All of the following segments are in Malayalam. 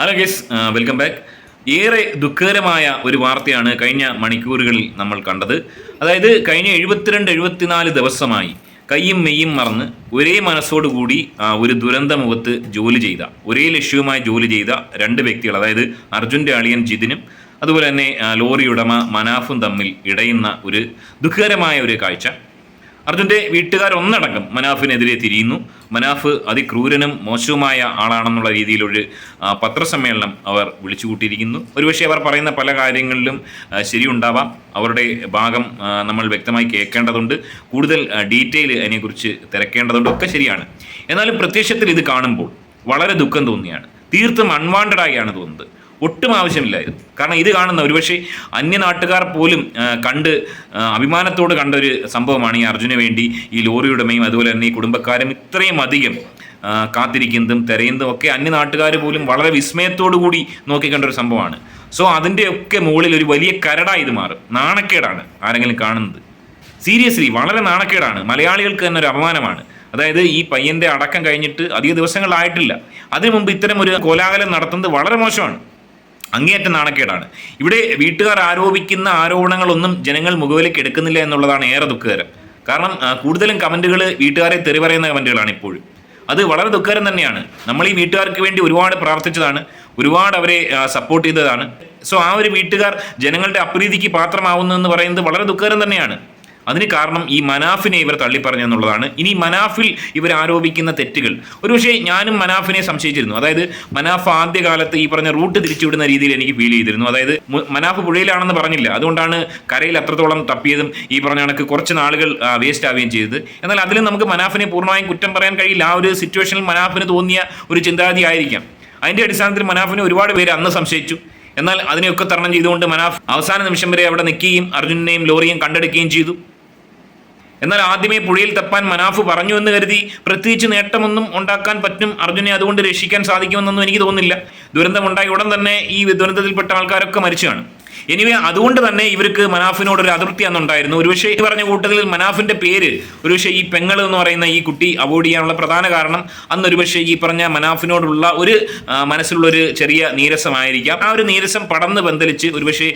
ഹലോ ഗെസ് വെൽക്കം ബാക്ക് ഏറെ ദുഃഖകരമായ ഒരു വാർത്തയാണ് കഴിഞ്ഞ മണിക്കൂറുകളിൽ നമ്മൾ കണ്ടത്. അതായത് കഴിഞ്ഞ എഴുപത്തിരണ്ട് എഴുപത്തിനാല് ദിവസമായി കയ്യും മെയ്യും മറന്ന് ഒരേ മനസ്സോടുകൂടി കൂടി ഒരു ദുരന്ത മുഖത്ത് ജോലി ചെയ്ത ഒരേ ലക്ഷ്യവുമായി ജോലി ചെയ്ത രണ്ട് വ്യക്തികൾ അതായത് അർജുന്റെ അളിയൻ ജിതിനും അതുപോലെ തന്നെ ലോറി ഉടമ മനാഫും തമ്മിൽ ഇടയുന്ന ഒരു ദുഃഖകരമായ ഒരു കാഴ്ച. അർജുന്റെ വീട്ടുകാരൊന്നടങ്കം മനാഫിനെതിരെ തിരിയുന്നു. മനാഫ് അതിക്രൂരനും മോശവുമായ ആളാണെന്നുള്ള രീതിയിലൊരു പത്രസമ്മേളനം അവർ വിളിച്ചു കൂട്ടിയിരിക്കുന്നു ഒരുപക്ഷെ അവർ പറയുന്ന പല കാര്യങ്ങളിലും ശരിയുണ്ടാവാം. അവരുടെ ഭാഗം നമ്മൾ വ്യക്തമായി കേൾക്കേണ്ടതുണ്ട്. കൂടുതൽ ഡീറ്റെയിൽ അതിനെക്കുറിച്ച് തിരക്കേണ്ടതുണ്ട്. ഒക്കെ ശരിയാണ്. എന്നാലും പ്രത്യക്ഷത്തിൽ ഇത് കാണുമ്പോൾ വളരെ ദുഃഖം തോന്നിയാണ്. തീർത്തും അൺവാണ്ടഡായാണ് തോന്നുന്നത്. ഒട്ടും ആവശ്യമില്ലായിരുന്നു കാരണം ഇത് കാണുന്ന ഒരുപക്ഷെ അന്യനാട്ടുകാർ പോലും കണ്ട് അഭിമാനത്തോട് കണ്ട ഒരു സംഭവമാണ് ഈ അർജുന് വേണ്ടി ഈ ലോറിയുടമയും അതുപോലെ തന്നെ ഈ കുടുംബക്കാരും ഇത്രയും അധികം കാത്തിരിക്കുന്നതും തിരയുന്നതും ഒക്കെ അന്യ നാട്ടുകാർ പോലും വളരെ വിസ്മയത്തോടു കൂടി നോക്കിക്കണ്ട ഒരു സംഭവമാണ് സോ അതിന്റെയൊക്കെ മുകളിൽ ഒരു വലിയ കരടായി ഇത് മാറും. നാണക്കേടാണ് ആരെങ്കിലും കാണുന്നത്. സീരിയസ്ലി വളരെ നാണക്കേടാണ്. മലയാളികൾക്ക് തന്നെ ഒരു അപമാനമാണ്. അതായത് ഈ പയ്യന്റെ അടക്കം കഴിഞ്ഞിട്ട് അധിക ദിവസങ്ങളായിട്ടില്ല. അതിനു മുമ്പ് ഇത്തരം ഒരു കോലാഹലം നടത്തുന്നത് വളരെ മോശമാണ്. അങ്ങേയറ്റം നാണക്കേടാണ്. ഇവിടെ വീട്ടുകാർ ആരോപിക്കുന്ന ആരോപണങ്ങളൊന്നും ജനങ്ങൾ മുഖവിലേക്ക് എടുക്കുന്നില്ല എന്നുള്ളതാണ് ഏറെ ദുഃഖകരം. കാരണം കൂടുതലും കമന്റുകൾ വീട്ടുകാരെ തെറി പറയുന്ന കമന്റുകളാണ് ഇപ്പോഴും. അത് വളരെ ദുഃഖകരം തന്നെയാണ്. നമ്മൾ ഈ വീട്ടുകാർക്ക് വേണ്ടി ഒരുപാട് പ്രാർത്ഥിച്ചതാണ്. ഒരുപാട് അവരെ സപ്പോർട്ട് ചെയ്തതാണ്. സോ ആ ഒരു വീട്ടുകാർ ജനങ്ങളുടെ അപ്രീതിക്ക് പാത്രമാവുന്നു എന്ന് പറയുന്നത് വളരെ ദുഃഖകരം തന്നെയാണ്. അതിന് കാരണം ഈ മനാഫിനെ ഇവർ തള്ളിപ്പറഞ്ഞു എന്നുള്ളതാണ്. ഇനി മനാഫിൽ ഇവർ ആരോപിക്കുന്ന തെറ്റുകൾ. ഒരുപക്ഷെ ഞാനും മനാഫിനെ സംശയിച്ചിരുന്നു. അതായത് മനാഫ് ആദ്യകാലത്ത് ഈ പറഞ്ഞ റൂട്ട് തിരിച്ചുവിടുന്ന രീതിയിൽ എനിക്ക് ഫീൽ ചെയ്തിരുന്നു. അതായത് മനാഫ് പുഴയിലാണെന്ന് പറഞ്ഞില്ല. അതുകൊണ്ടാണ് കരയിൽ അത്രത്തോളം തപ്പിയതും ഈ പറഞ്ഞ കണക്ക് കുറച്ച് നാളുകൾ വേസ്റ്റ് ആവുകയും ചെയ്തത്. എന്നാൽ അതിലും നമുക്ക് മനാഫിനെ പൂർണമായും കുറ്റം പറയാൻ കഴിയില്ല. ആ ഒരു സിറ്റുവേഷനിൽ മനാഫിന് തോന്നിയ ഒരു ചിന്താഗതി ആയിരിക്കാം. അതിന്റെ അടിസ്ഥാനത്തിൽ മനാഫിനെ ഒരുപാട് പേര് അന്ന് സംശയിച്ചു. എന്നാൽ അതിനെയൊക്കെ തരണം ചെയ്തുകൊണ്ട് മനാഫ് അവസാന നിമിഷം വരെ അവിടെ നിൽക്കുകയും അർജുനെയും ലോറിയും കണ്ടെടുക്കുകയും ചെയ്തു. എന്നാൽ ആദ്യമേ പുഴയിൽ തപ്പാൻ മനാഫ് പറഞ്ഞു എന്ന് കരുതി പ്രത്യേകിച്ച് നേട്ടമൊന്നും ഉണ്ടാക്കാൻ പറ്റും അർജുനെ അതുകൊണ്ട് രക്ഷിക്കാൻ സാധിക്കുമെന്നൊന്നും എനിക്ക് തോന്നുന്നില്ല. ദുരന്തമുണ്ടായ ഉടൻ തന്നെ ഈ ദുരന്തത്തിൽപ്പെട്ട ആൾക്കാരൊക്കെ മരിച്ചാണ് എനിവേ അതുകൊണ്ട് തന്നെ ഇവർക്ക് മനാഫിനോട് ഒരു അതിർത്തി അന്നുണ്ടായിരുന്നു. ഒരുപക്ഷെ ഈ പറഞ്ഞ കൂട്ടത്തിൽ മനാഫിന്റെ പേര് ഒരുപക്ഷെ ഈ പെങ്ങൾ എന്ന് പറയുന്ന ഈ കുട്ടി അവോയ്ഡ് ചെയ്യാനുള്ള പ്രധാന കാരണം അന്ന് ഒരുപക്ഷെ ഈ പറഞ്ഞ മനാഫിനോടുള്ള ഒരു മനസ്സിലുള്ള ഒരു ചെറിയ നീരസമായിരിക്കാം. ആ ഒരു നീരസം പടന്ന് ബന്ധലിച്ച് ഒരുപക്ഷെ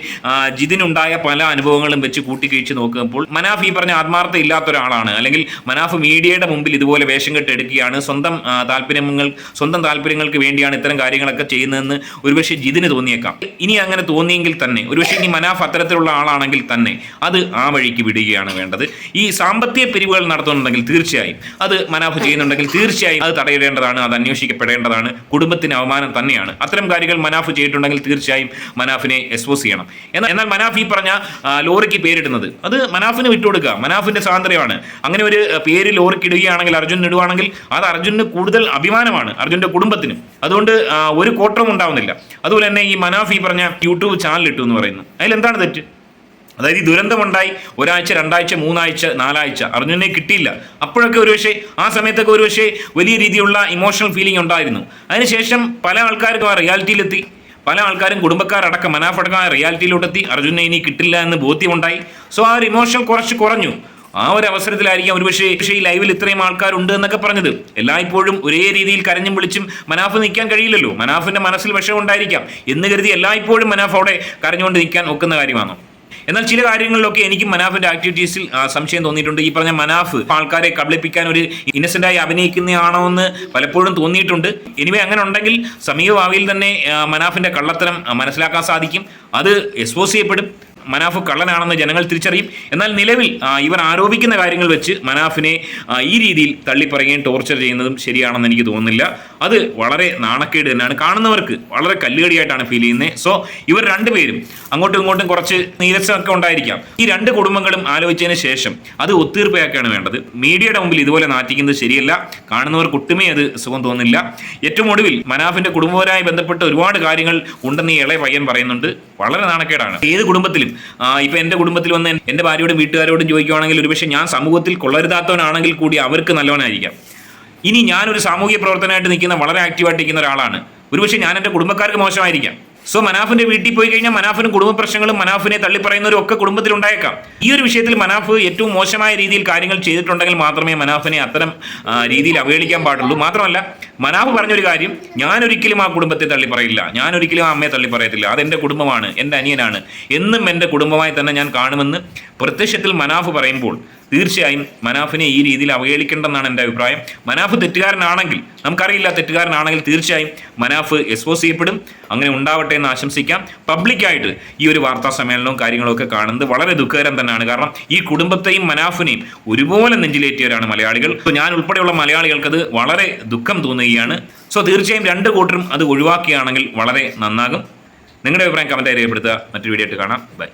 ജിതിനുണ്ടായ പല അനുഭവങ്ങളും വെച്ച് കൂട്ടിക്കഴിച്ച് നോക്കുമ്പോൾ മനാഫ് ഈ പറഞ്ഞ ആത്മാർത്ഥ ഇല്ലാത്ത ഒരാളാണ് അല്ലെങ്കിൽ മനാഫ് മീഡിയയുടെ മുമ്പിൽ ഇതുപോലെ വേഷം കെട്ടെടുക്കുകയാണ് സ്വന്തം താല്പര്യങ്ങൾ സ്വന്തം താല്പര്യങ്ങൾക്ക് വേണ്ടിയാണ് ഇത്തരം കാര്യങ്ങളൊക്കെ ചെയ്യുന്നതെന്ന് ഒരുപക്ഷെ ജിതിന് തോന്നിയേക്കാം. ഇനി അങ്ങനെ തോന്നിയെങ്കിൽ തന്നെ ഒരുപക്ഷെ ഇനി മനാഫ് അത്തരത്തിലുള്ള ആളാണെങ്കിൽ തന്നെ അത് ആ വഴിക്ക് വിടുകയാണ് വേണ്ടത്. ഈ സാമ്പത്തിക പിരിവുകൾ നടത്തുന്നുണ്ടെങ്കിൽ തീർച്ചയായും അത് മനാഫ് ചെയ്യുന്നുണ്ടെങ്കിൽ തീർച്ചയായും അത് തടയിടേണ്ടതാണ് അത് അന്വേഷിക്കപ്പെടേണ്ടതാണ്. കുടുംബത്തിന് അവമാനം തന്നെയാണ്. അത്തരം കാര്യങ്ങൾ മനാഫ് ചെയ്തിട്ടുണ്ടെങ്കിൽ തീർച്ചയായും മനാഫിനെ എക്സ്പോസ് ചെയ്യണം. എന്നാൽ എന്നാൽ മനാഫ് ഈ പറഞ്ഞ ലോറിക്ക് പേരിടുന്നത് അത് മനാഫിന് വിട്ടുകൊടുക്കുക. മനാഫിന്റെ സ്വാതന്ത്ര്യമാണ്. അങ്ങനെ ഒരു പേര് ലോറിക്ക് ഇടുകയാണെങ്കിൽ അർജുൻ ഇടുവാണെങ്കിൽ അത് അർജുന് കൂടുതൽ അഭിമാനമാണ് അർജുന്റെ കുടുംബത്തിനും. അതുകൊണ്ട് ഒരു കോട്ടവും ഉണ്ടാവുന്നില്ല. അതുപോലെ തന്നെ ഈ മനാഫ് ഈ പറഞ്ഞ യൂട്യൂബ് ചാനൽ ഇട്ടു എന്ന് പറയുന്നു. അതിലെന്താണ് തെറ്റ്? അതായത് ഈ ദുരന്തമുണ്ടായി ഒരാഴ്ച രണ്ടാഴ്ച മൂന്നാഴ്ച നാലാഴ്ച അർജുനെ കിട്ടിയില്ല. അപ്പോഴൊക്കെ ഒരുപക്ഷെ ആ സമയത്തൊക്കെ ഒരുപക്ഷെ വലിയ രീതിയിലുള്ള ഇമോഷണൽ ഫീലിംഗ് ഉണ്ടായിരുന്നു. അതിനുശേഷം പല ആൾക്കാർക്കും ആ റിയാലിറ്റിയിലെത്തി പല ആൾക്കാരും കുടുംബക്കാരടക്കം മനാഫടക്കം ആ റിയാലിറ്റിയിലോട്ടെത്തി അർജുനെ ഇനി കിട്ടില്ല എന്ന് ബോധ്യമുണ്ടായി. സോ ആ ഒരു ഇമോഷൻ കുറച്ച് കുറഞ്ഞു. ആ ഒരു അവസരത്തിലായിരിക്കും ഒരുപക്ഷെ പക്ഷേ ഈ ലൈവിൽ ഇത്രയും ആൾക്കാരുണ്ട് എന്നൊക്കെ പറഞ്ഞത്. എല്ലായ്പ്പോഴും ഒരേ രീതിയിൽ കരഞ്ഞും വിളിച്ചും മനാഫ് നിൽക്കാൻ കഴിയില്ലല്ലോ. മനാഫിന്റെ മനസ്സിൽ വിഷയം ഉണ്ടായിരിക്കാം. എന്ന് കരുതി എല്ലായ്പ്പോഴും മനാഫ് അവിടെ കരഞ്ഞുകൊണ്ട് നിൽക്കാൻ ഒക്കുന്ന കാര്യമാണോ? എന്നാൽ ചില കാര്യങ്ങളിലൊക്കെ എനിക്ക് മനാഫിന്റെ ആക്ടിവിറ്റീസിൽ സംശയം തോന്നിയിട്ടുണ്ട്. ഈ പറഞ്ഞ മനാഫ് ആൾക്കാരെ കബളിപ്പിക്കാൻ ഒരു ഇന്നസെന്റായി അഭിനയിക്കുന്നതാണോ എന്ന് പലപ്പോഴും തോന്നിയിട്ടുണ്ട്. എനിവേ അങ്ങനെ ഉണ്ടെങ്കിൽ സമീപ ഭാവിയിൽ തന്നെ മനാഫിന്റെ കള്ളത്തരം മനസ്സിലാക്കാൻ സാധിക്കും. അത് എക്സ്പോസ് ചെയ്യപ്പെടും. മനാഫ് കള്ളനാണെന്ന് ജനങ്ങൾ തിരിച്ചറിയും. എന്നാൽ നിലവിൽ ഇവർ ആരോപിക്കുന്ന കാര്യങ്ങൾ വെച്ച് മനാഫിനെ ഈ രീതിയിൽ തള്ളിപ്പറയുകയും ടോർച്ചർ ചെയ്യുന്നതും ശരിയാണെന്ന് എനിക്ക് തോന്നുന്നില്ല. അത് വളരെ നാണക്കേട് തന്നെയാണ്. കാണുന്നവർക്ക് വളരെ കല്ലുകടിയായിട്ടാണ് ഫീൽ ചെയ്യുന്നത് സോ ഇവർ രണ്ടുപേരും അങ്ങോട്ടും ഇങ്ങോട്ടും കുറച്ച് നീരസമൊക്കെ ഉണ്ടായിരിക്കാം. ഈ രണ്ട് കുടുംബങ്ങളും ആലോചിച്ചതിന് ശേഷം അത് ഒത്തീർപ്പയാക്കുകയാണ് വേണ്ടത്. മീഡിയയുടെ മുമ്പിൽ ഇതുപോലെ നാറ്റിക്കുന്നത് ശരിയല്ല. കാണുന്നവർക്ക് ഒട്ടുമേ അത് സുഖം തോന്നില്ല ഏറ്റവും ഒടുവിൽ മനാഫിന്റെ കുടുംബപരമായി ബന്ധപ്പെട്ട ഒരുപാട് കാര്യങ്ങൾ ഉണ്ടെന്ന് ഈ ഇളയ പയ്യൻ പറയുന്നുണ്ട്. വളരെ നാണക്കേടാണ്. ഏത് കുടുംബത്തിലും ആ, ഇപ്പൊ എന്റെ കുടുംബത്തിൽ വന്ന് എന്റെ ഭാര്യയോടും വീട്ടുകാരോടും ചോദിക്കുവാണെങ്കിൽ ഒരുപക്ഷെ ഞാൻ സമൂഹത്തിൽ കൊള്ളരുതാത്തവനാണെങ്കിൽ കൂടി അവർക്ക് നല്ലവനായിരിക്കാം. ഇനി ഞാനൊരു സാമൂഹിക പ്രവർത്തനമായിട്ട് നിൽക്കുന്ന വളരെ ആക്റ്റീവായിട്ട് നിൽക്കുന്ന ഒരാളാണ്. ഒരുപക്ഷെ ഞാൻ എന്റെ കുടുംബക്കാർക്ക് മോശമായിരിക്കാം. സോ മനാഫിന്റെ വീട്ടിൽ പോയി കഴിഞ്ഞാൽ മനാഫിന് കുടുംബ പ്രശ്നങ്ങളും മനാഫിനെ തള്ളിപ്പറയുന്നവരും ഒക്കെ കുടുംബത്തിൽ ഉണ്ടായേക്കാം ഈ ഒരു വിഷയത്തിൽ മനാഫ് ഏറ്റവും മോശമായ രീതിയിൽ കാര്യങ്ങൾ ചെയ്തിട്ടുണ്ടെങ്കിൽ മാത്രമേ മനാഫിനെ അത്തരം രീതിയിൽ അവഹേളിക്കാൻ പാടുള്ളൂ. മാത്രമല്ല മനാഫ് പറഞ്ഞൊരു കാര്യം ഞാൻ ഒരിക്കലും ആ കുടുംബത്തെ തള്ളിപ്പറയില്ല ഞാൻ ഒരിക്കലും ആ അമ്മയെ തള്ളിപ്പറയത്തില്ല അതെന്റെ കുടുംബമാണ് എന്റെ അനിയനാണ്. എന്നും എന്റെ കുടുംബമായി തന്നെ ഞാൻ കാണുമെന്ന് പ്രത്യക്ഷത്തിൽ മനാഫ് പറയുമ്പോൾ തീർച്ചയായും മനാഫിനെ ഈ രീതിയിൽ അവഹേളിക്കേണ്ടെന്നാണ് എന്റെ അഭിപ്രായം. മനാഫ് തെറ്റുകാരനാണെങ്കിൽ നമുക്കറിയില്ല തെറ്റുകാരനാണെങ്കിൽ തീർച്ചയായും മനാഫ് എക്സ്പോസ് ചെയ്യപ്പെടും. അങ്ങനെ ഉണ്ടാവട്ടെ എന്ന് ആശംസിക്കാം. പബ്ലിക്കായിട്ട് ഈ ഒരു വാർത്താ സമ്മേളനവും കാര്യങ്ങളൊക്കെ കാണുന്നത് വളരെ ദുഃഖകരം തന്നെയാണ്. കാരണം ഈ കുടുംബത്തെയും മനാഫിനെയും ഒരുപോലെ നെഞ്ചിലേറ്റിയവരാണ് മലയാളികൾ. ഇപ്പോൾ ഞാൻ ഉൾപ്പെടെയുള്ള മലയാളികൾക്കത് വളരെ ദുഃഖം തോന്നുകയാണ്. സോ തീർച്ചയായും രണ്ട് കൂട്ടരും അത് ഒഴിവാക്കുകയാണെങ്കിൽ വളരെ നന്നാകും. നിങ്ങളുടെ അഭിപ്രായം കമന്റായി രേഖപ്പെടുത്തുക. മറ്റൊരു വീഡിയോ ആയിട്ട് കാണാം. ബൈ